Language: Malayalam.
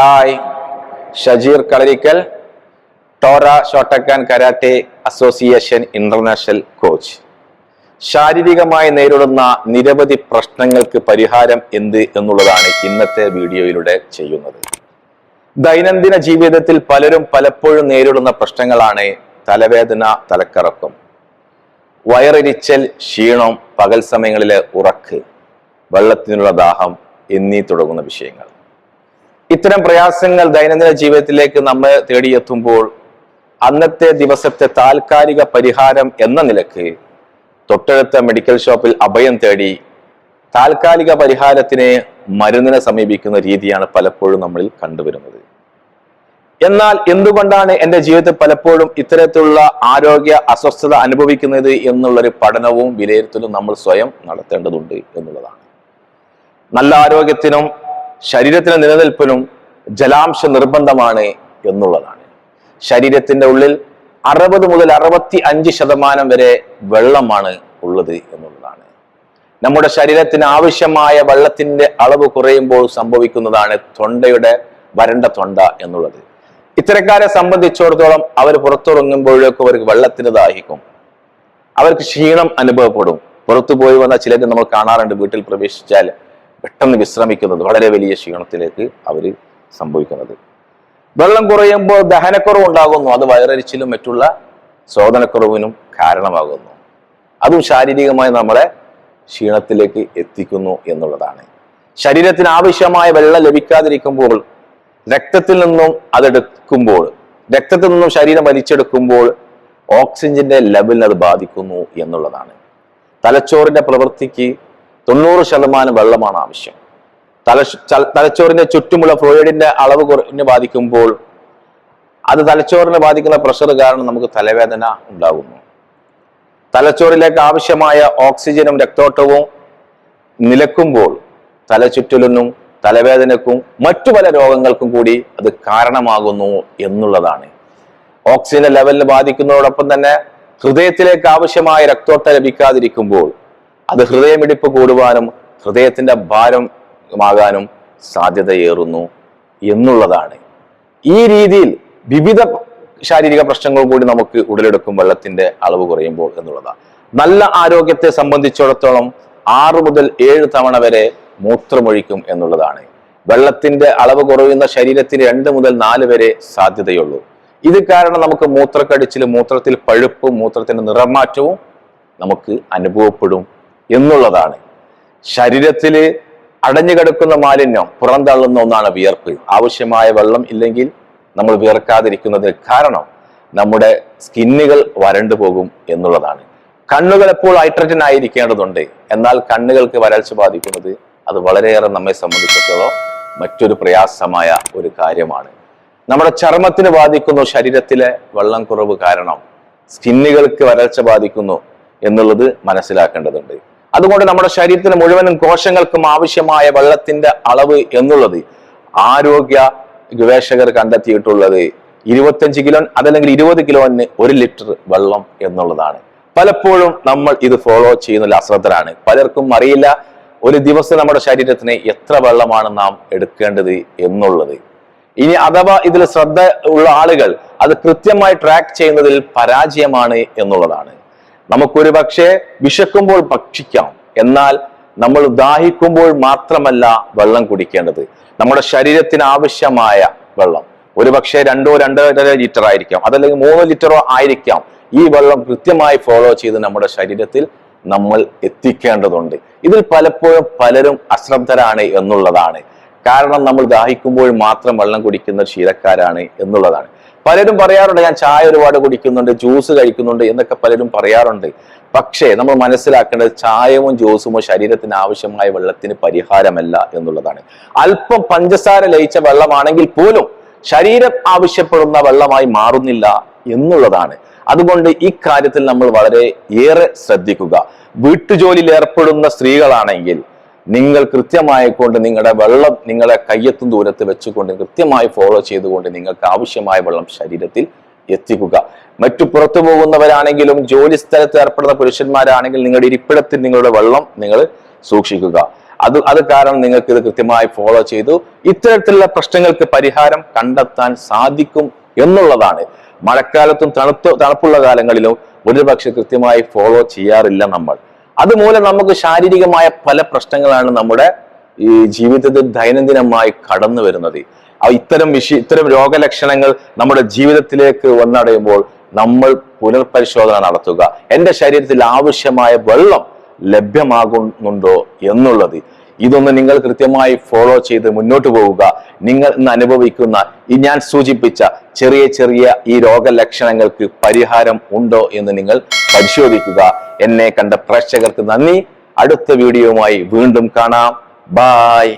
Hi. Shajeer Kalarikkal Tora Shotokan karate association international coach. ശാരീരികമായി നേരിടുന്ന നിരവധി പ്രശ്നങ്ങൾക്ക് പരിഹാരം എന്ത് എന്നുള്ളതാണ് ഇന്നത്തെ വീഡിയോയിലൂടെ ചെയ്യുന്നത്. ദൈനംദിന ജീവിതത്തിൽ പലരും പലപ്പോഴും നേരിടുന്ന പ്രശ്നങ്ങളാണ് തലവേദന തലക്കറക്കം വയറിരിച്ചൽ ക്ഷീണം പകൽ സമയങ്ങളിലെ ഉറക്ക് വെള്ളത്തിനുള്ള ദാഹം എന്നീ തുടങ്ങുന്ന വിഷയങ്ങൾ. ഇത്തരം പ്രയാസങ്ങൾ ദൈനംദിന ജീവിതത്തിലേക്ക് നമ്മൾ തേടിയെത്തുമ്പോൾ അന്നത്തെ ദിവസത്തെ താൽക്കാലിക പരിഹാരം എന്ന നിലയ്ക്ക് തൊട്ടടുത്ത മെഡിക്കൽ ഷോപ്പിൽ അഭയം തേടി താൽക്കാലിക പരിഹാരത്തിന് മരുന്നിനെ സമീപിക്കുന്ന രീതിയാണ് പലപ്പോഴും നമ്മളിൽ കണ്ടുവരുന്നത്. എന്നാൽ എന്തുകൊണ്ടാണ് എന്റെ ജീവിതത്തിൽ പലപ്പോഴും ഇത്തരത്തിലുള്ള ആരോഗ്യ അസ്വസ്ഥത അനുഭവിക്കുന്നത് എന്നുള്ളൊരു പഠനവും വിലയിരുത്തലും നമ്മൾ സ്വയം നടത്തേണ്ടതുണ്ട് എന്നുള്ളതാണ്. നല്ല ആരോഗ്യത്തിനും ശരീരത്തിന്റെ നിലനിൽപ്പിനും ജലാംശ നിർബന്ധമാണ് എന്നുള്ളതാണ്. ശരീരത്തിന്റെ ഉള്ളിൽ അറുപത് മുതൽ അറുപത്തി അഞ്ച് ശതമാനം വരെ വെള്ളമാണ് ഉള്ളത് എന്നുള്ളതാണ്. നമ്മുടെ ശരീരത്തിന് ആവശ്യമായ വെള്ളത്തിന്റെ അളവ് കുറയുമ്പോൾ സംഭവിക്കുന്നതാണ് തൊണ്ടയുടെ വരണ്ട തൊണ്ട എന്നുള്ളത്. ഇത്തരക്കാരെ സംബന്ധിച്ചിടത്തോളം അവർ പുറത്തിറങ്ങുമ്പോഴേക്കും അവർക്ക് വെള്ളത്തിന് ദാഹിക്കും അവർക്ക് ക്ഷീണം അനുഭവപ്പെടും. പുറത്തു പോയി വന്ന ചിലരെ നമ്മൾ കാണാറുണ്ട് വീട്ടിൽ പ്രവേശിച്ചാൽ പെട്ടെന്ന് വിശ്രമിക്കുന്നത് വളരെ വലിയ ക്ഷീണത്തിലേക്ക് അവർ സംഭവിക്കുന്നത്. വെള്ളം കുറയുമ്പോൾ ദഹനക്കുറവ് ഉണ്ടാകുന്നു. അത് വയറരിച്ചിലും മറ്റുള്ള ശോധനക്കുറവിനും കാരണമാകുന്നു. അതും ശാരീരികമായി നമ്മളെ ക്ഷീണത്തിലേക്ക് എത്തിക്കുന്നു എന്നുള്ളതാണ്. ശരീരത്തിന് ആവശ്യമായ വെള്ളം ലഭിക്കാതിരിക്കുമ്പോൾ രക്തത്തിൽ നിന്നും അതെടുക്കുമ്പോൾ രക്തത്തിൽ നിന്നും ശരീരം വലിച്ചെടുക്കുമ്പോൾ ഓക്സിജന്റെ ലെവലിനെ അത് ബാധിക്കുന്നു എന്നുള്ളതാണ്. തലച്ചോറിന്റെ പ്രവൃത്തിക്ക് തൊണ്ണൂറ് ശതമാനം വെള്ളമാണ് ആവശ്യം. തല തലച്ചോറിന്റെ ചുറ്റുമുള്ള ഫ്ലോയിഡിന്റെ അളവ് കുറഞ്ഞ് ബാധിക്കുമ്പോൾ അത് തലച്ചോറിനെ ബാധിക്കുന്ന പ്രഷർ കാരണം നമുക്ക് തലവേദന ഉണ്ടാകുന്നു. തലച്ചോറിലേക്ക് ആവശ്യമായ ഓക്സിജനും രക്തോട്ടവും നിലക്കുമ്പോൾ തലചുറ്റലിനും തലവേദനക്കും മറ്റു പല രോഗങ്ങൾക്കും കൂടി അത് കാരണമാകുന്നു എന്നുള്ളതാണ്. ഓക്സിജൻ ലെവലിന് ബാധിക്കുന്നതോടൊപ്പം തന്നെ ഹൃദയത്തിലേക്ക് ആവശ്യമായ രക്തോട്ടം ലഭിക്കാതിരിക്കുമ്പോൾ അത് ഹൃദയമിടിപ്പ് കൂടുവാനും ഹൃദയത്തിന്റെ ഭാരമാകാനും സാധ്യതയേറുന്നു എന്നുള്ളതാണ്. ഈ രീതിയിൽ വിവിധ ശാരീരിക പ്രശ്നങ്ങൾ കൂടി നമുക്ക് ഉടലെടുക്കും വെള്ളത്തിന്റെ അളവ് കുറയുമ്പോൾ എന്നുള്ളതാണ്. നല്ല ആരോഗ്യത്തെ സംബന്ധിച്ചിടത്തോളം ആറ് മുതൽ ഏഴ് തവണ വരെ മൂത്രമൊഴിക്കും എന്നുള്ളതാണ്. വെള്ളത്തിന്റെ അളവ് കുറയുന്ന ശരീരത്തിന് രണ്ട് മുതൽ നാല് വരെ സാധ്യതയുള്ളൂ. ഇത് കാരണം നമുക്ക് മൂത്രക്കടിച്ചിൽ മൂത്രത്തിൽ പഴുപ്പും മൂത്രത്തിന്റെ നിറമാറ്റവും നമുക്ക് അനുഭവപ്പെടും എന്നുള്ളതാണ്. ശരീരത്തിൽ അടഞ്ഞു കിടക്കുന്ന മാലിന്യം പുറന്തള്ളുന്ന ഒന്നാണ് വിയർപ്പ്. ആവശ്യമായ വെള്ളം ഇല്ലെങ്കിൽ നമ്മൾ വിയർക്കാതിരിക്കുന്നതിന് കാരണം നമ്മുടെ സ്കിന്നുകൾ വരണ്ടു പോകും എന്നുള്ളതാണ്. കണ്ണുകൾ എപ്പോൾ ഹൈഡ്രജൻ ആയിരിക്കേണ്ടതുണ്ട്? എന്നാൽ കണ്ണുകൾക്ക് വരൾച്ച ബാധിക്കുന്നത് അത് വളരെയേറെ നമ്മെ സംബന്ധിച്ചിടത്തോളം മറ്റൊരു പ്രയാസമായ ഒരു കാര്യമാണ്. നമ്മുടെ ചർമ്മത്തിന് ബാധിക്കുന്നു ശരീരത്തിലെ വെള്ളം കുറവ് കാരണം. സ്കിന്നുകൾക്ക് വരൾച്ച ബാധിക്കുന്നു എന്നുള്ളത് മനസ്സിലാക്കേണ്ടതുണ്ട്. അതുകൊണ്ട് നമ്മുടെ ശരീരത്തിന് മുഴുവനും കോശങ്ങൾക്കും ആവശ്യമായ വെള്ളത്തിന്റെ അളവ് എന്നുള്ളത് ആരോഗ്യ ഗവേഷകർ കണ്ടെത്തിയിട്ടുള്ളത് ഇരുപത്തഞ്ച് കിലോ അതല്ലെങ്കിൽ ഇരുപത് കിലോന് ഒരു ലിറ്റർ വെള്ളം എന്നുള്ളതാണ്. പലപ്പോഴും നമ്മൾ ഇത് ഫോളോ ചെയ്യുന്ന അശ്രദ്ധരാണ്. പലർക്കും അറിയില്ല ഒരു ദിവസം നമ്മുടെ ശരീരത്തിന് എത്ര വെള്ളമാണ് നാം എടുക്കേണ്ടത് എന്നുള്ളത്. ഇനി അഥവാ ഇതിൽ ശ്രദ്ധ ഉള്ള ആളുകൾ അത് കൃത്യമായി ട്രാക്ക് ചെയ്യുന്നതിൽ പരാജയമാണ് എന്നുള്ളതാണ്. നമുക്കൊരു പക്ഷേ വിശക്കുമ്പോൾ ഭക്ഷിക്കാം. എന്നാൽ നമ്മൾ ദാഹിക്കുമ്പോൾ മാത്രമല്ല വെള്ളം കുടിക്കേണ്ടത്. നമ്മുടെ ശരീരത്തിന് ആവശ്യമായ വെള്ളം. ഒരു പക്ഷേ രണ്ടോ രണ്ടര ലിറ്റർ ആയിരിക്കാം. അതല്ലെങ്കിൽ മൂന്ന് ലിറ്ററോ ആയിരിക്കാം. ഈ വെള്ളം കൃത്യമായി ഫോളോ ചെയ്ത് നമ്മുടെ ശരീരത്തിൽ നമ്മൾ എത്തിക്കേണ്ടതുണ്ട്. ഇതിൽ പലപ്പോഴും പലരും അശ്രദ്ധരാണ് എന്നുള്ളതാണ്. കാരണം നമ്മൾ ദാഹിക്കുമ്പോൾ മാത്രം വെള്ളം കുടിക്കുന്ന ശീലക്കാരാണ് എന്നുള്ളതാണ്. പലരും പറയാറുണ്ട് ഞാൻ ചായ ഒരുപാട് കുടിക്കുന്നുണ്ട് ജ്യൂസ് കഴിക്കുന്നുണ്ട് എന്നൊക്കെ പലരും പറയാറുണ്ട്. പക്ഷേ നമ്മൾ മനസ്സിലാക്കേണ്ടത് ചായവും ജ്യൂസുമോ ശരീരത്തിന് ആവശ്യമായ വെള്ളത്തിന് പരിഹാരമല്ല എന്നുള്ളതാണ്. അല്പം പഞ്ചസാര ലയിച്ച വെള്ളമാണെങ്കിൽ പോലും ശരീരം ആവശ്യപ്പെടുന്ന വെള്ളമായി മാറുന്നില്ല എന്നുള്ളതാണ്. അതുകൊണ്ട് ഇക്കാര്യത്തിൽ കാര്യത്തിൽ നമ്മൾ വളരെ ഏറെ ശ്രദ്ധിക്കുക. വീട്ടുജോലിയിൽ ഏർപ്പെടുന്ന സ്ത്രീകളാണെങ്കിൽ നിങ്ങൾ കൃത്യമായി കൊണ്ട് നിങ്ങളുടെ വെള്ളം നിങ്ങളെ കയ്യത്തും ദൂരത്ത് വെച്ചുകൊണ്ട് കൃത്യമായി ഫോളോ ചെയ്തുകൊണ്ട് നിങ്ങൾക്ക് ആവശ്യമായ വെള്ളം ശരീരത്തിൽ എത്തിക്കുക. മറ്റു പുറത്തു പോകുന്നവരാണെങ്കിലും ജോലി സ്ഥലത്ത് ഏർപ്പെടുന്ന പുരുഷന്മാരാണെങ്കിൽ നിങ്ങളുടെ ഇരിപ്പിടത്തിൽ നിങ്ങളുടെ വെള്ളം നിങ്ങൾ സൂക്ഷിക്കുക. അത് അത് കാരണം നിങ്ങൾക്ക് ഇത് കൃത്യമായി ഫോളോ ചെയ്തു. ഇത്തരത്തിലുള്ള പ്രശ്നങ്ങൾക്ക് പരിഹാരം കണ്ടെത്താൻ സാധിക്കും എന്നുള്ളതാണ്. മഴക്കാലത്തും തണുത്ത തണുപ്പുള്ള കാലങ്ങളിലും ഒരുപക്ഷെ കൃത്യമായി ഫോളോ ചെയ്യാറില്ല നമ്മൾ. അതുമൂലം നമുക്ക് ശാരീരികമായ പല പ്രശ്നങ്ങളാണ് നമ്മുടെ ഈ ജീവിതത്തിൽ ദൈനംദിനമായി കടന്നു വരുന്നത്. ഇത്തരം വിഷയ ഇത്തരം രോഗലക്ഷണങ്ങൾ നമ്മുടെ ജീവിതത്തിലേക്ക് വന്നടയുമ്പോൾ നമ്മൾ പുനർപരിശോധന നടത്തുക. എന്റെ ശരീരത്തിൽ ആവശ്യമായ വെള്ളം ലഭ്യമാകുന്നുണ്ടോ എന്നുള്ളത് ഇതൊന്ന് നിങ്ങൾ കൃത്യമായി ഫോളോ ചെയ്ത് മുന്നോട്ട് പോവുക. നിങ്ങൾ ഇന്ന് അനുഭവിക്കുന്ന ഈ ഞാൻ സൂചിപ്പിച്ച ചെറിയ ചെറിയ ഈ രോഗലക്ഷണങ്ങൾക്ക് പരിഹാരം ഉണ്ടോ എന്ന് നിങ്ങൾ പരിശോധിക്കുക. എന്നെ കണ്ട പ്രേക്ഷകർക്ക് നന്ദി. അടുത്ത വീഡിയോയുമായി വീണ്ടും കാണാം. ബായ്